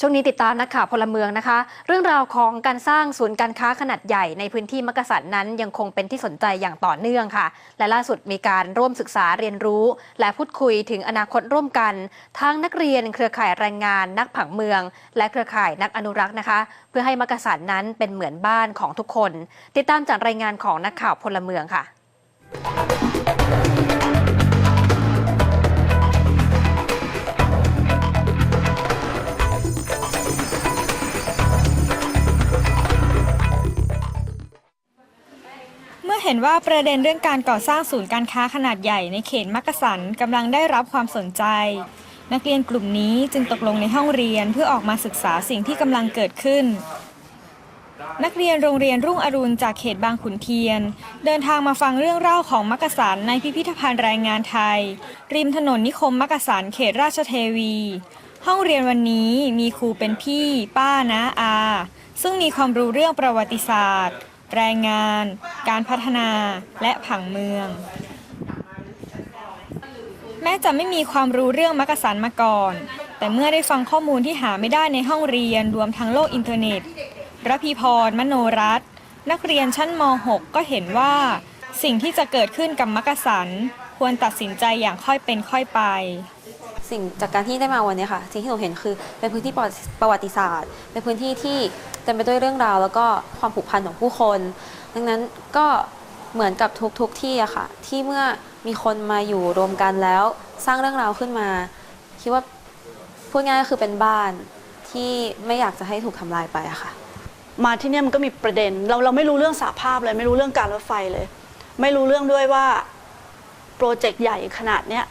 ช่วงนี้ติดตามนักข่าวพลเมืองนะคะ เรื่องราวของการสร้างศูนย์การค้าขนาดใหญ่ในพื้นที่มักกะสันนั้นยังคงเป็นที่สนใจอย่างต่อเนื่องค่ะ และล่าสุดมีการร่วมศึกษาเรียนรู้ และพูดคุยถึงอนาคตร่วมกันทั้งนักเรียนเครือข่ายแรงงาน นักผังเมือง และเครือข่ายนักอนุรักษ์นะคะ เพื่อให้มักกะสันนั้นเป็นเหมือนบ้านของทุกคน ติดตามจากรายงานของนักข่าวพลเมืองค่ะ เห็นว่าประเด็นเรื่องการก่อสร้างศูนย์การค้าขนาดใหญ่ในเขตมักกะสันกำลังได้รับความสนใจ นักเรียนกลุ่มนี้จึงตกลงในห้องเรียนเพื่อออกมาศึกษาสิ่งที่กำลังเกิดขึ้น นักเรียนโรงเรียนรุ่งอรุณจากเขตบางขุนเทียน เดินทางมาฟังเรื่องเล่าของมักกะสันในพิพิธภัณฑ์แรงงานไทย ริมถนนนิคมมักกะสันเขตราชเทวี ห้องเรียนวันนี้มีครูเป็นพี่ ป้าน้าอา ซึ่งมีความรู้เรื่องประวัติศาสตร์ แรงงาน การพัฒนา และผังเมือง แม้จะไม่มีความรู้เรื่องมักกะสันมาก่อน แต่เมื่อได้ฟังข้อมูลที่หาไม่ได้ในห้องเรียนรวมทั้งโลกอินเทอร์เน็ตรพีพร มโนรัตน์นักเรียนชั้นม .6 ก็เห็นว่า สิ่งที่จะเกิดขึ้นกับมักกะสันควรตัดสินใจอย่างค่อยเป็นค่อยไป สิ่งจากการที่ได้มาวันนี้ค่ะ สิ่งที่หนูเห็นคือเป็นพื้นที่ประวัติศาสตร์ เป็นพื้นที่ที่เต็มไปด้วยเรื่องราว แล้วก็ความผูกพันของผู้คน ดังนั้นก็เหมือนกับทุกๆที่อะค่ะ ที่เมื่อมีคนมาอยู่รวมกันแล้ว สร้างเรื่องราวขึ้นมา คิดว่าพูดง่ายก็คือเป็นบ้านที่ไม่อยากจะให้ถูกทำลายไปอะค่ะ มาที่เนี่ยมันก็มีประเด็น เราเราไม่รู้เรื่องสาภาพเลย ไม่รู้เรื่องการรถไฟเลย ไม่รู้เรื่องด้วยว่าโปรเจกต์ใหญ่ขนาดเนี้ย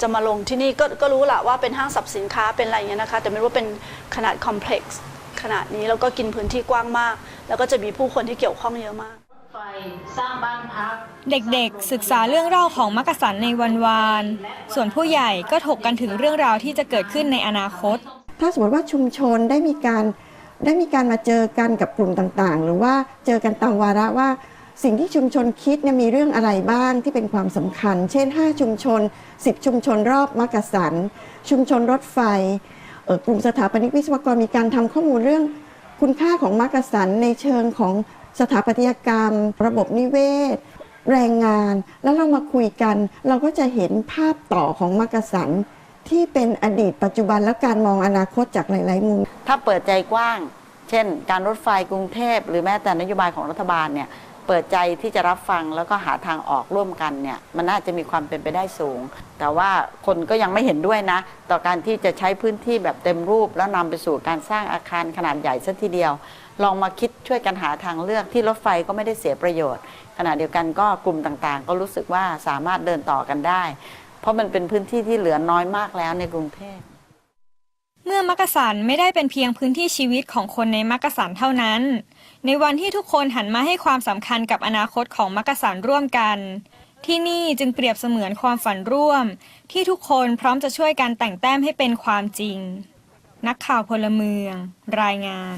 จะมาลงที่นี่ก็ก็รู้แหละว่าเป็นห้างสรรพสินค้าเป็นอะไรอย่างเงี้ยนะคะ แต่ไม่รู้ว่าเป็นขนาดคอมเพล็กซ์ขนาดนี้แล้วก็กินพื้นที่กว้างมาก แล้วก็จะมีผู้คนที่เกี่ยวข้องเยอะมากไฟสร้างบ้านพักเด็กๆ ศึกษาเรื่องเล่าของมักกะสันในวันวาน ส่วนผู้ใหญ่ก็ถกกันถึงเรื่องราวที่จะเกิดขึ้นในอนาคต ถ้าสมมติว่าชุมชนได้มีการได้มีการมาเจอกันกับกลุ่มต่างๆ หรือว่าเจอกันตามวาระว่า สิ่งที่ชุมชนคิดเนี่ยมีเรื่องอะไรบ้างที่เป็นความสำคัญ เช่น 5 ชุมชน 10 ชุมชนรอบมักกะสัน ชุมชนรถไฟกลุ่มสถาปนิกวิศวกรมีการทำข้อมูลเรื่องคุณค่าของมักกะสันในเชิงของสถาปัตยกรรม ระบบนิเวศ แรงงาน แล้วเรามาคุยกัน เราก็จะเห็นภาพต่อของมักกะสันที่เป็นอดีตปัจจุบันและการมองอนาคตจากหลาย ๆ มุม ถ้าเปิดใจกว้าง เช่น การรถไฟกรุงเทพ หรือแม้แต่นโยบายของรัฐบาลเนี่ย เปิดใจที่จะรับฟังแล้วก็หาทางออกร่วมกันเนี่ยมันน่าจะมีความเป็นไปได้สูง แต่ว่าคนก็ยังไม่เห็นด้วยนะ ต่อการที่จะใช้พื้นที่แบบเต็มรูป แล้วนำไปสู่การสร้างอาคารขนาดใหญ่สักทีเดียว ลองมาคิดช่วยกันหาทางเลือกที่รถไฟก็ไม่ได้เสียประโยชน์ ขณะเดียวกันก็กลุ่มต่างๆ ก็รู้สึกว่าสามารถเดินต่อกันได้ เพราะมันเป็นพื้นที่ที่เหลือน้อยมากแล้วในกรุงเทพ เมื่อมักกะสันไม่ได้เป็นเพียงพื้นที่ชีวิตของคนในมักกะสันเท่านั้น ในวันที่ทุกคนหันมาให้ความสำคัญกับอนาคตของมักกะสันร่วมกัน ที่นี่จึงเปรียบเสมือนความฝันร่วม ที่ทุกคนพร้อมจะช่วยกันแต่งแต้มให้เป็นความจริง นักข่าวพลเมือง รายงาน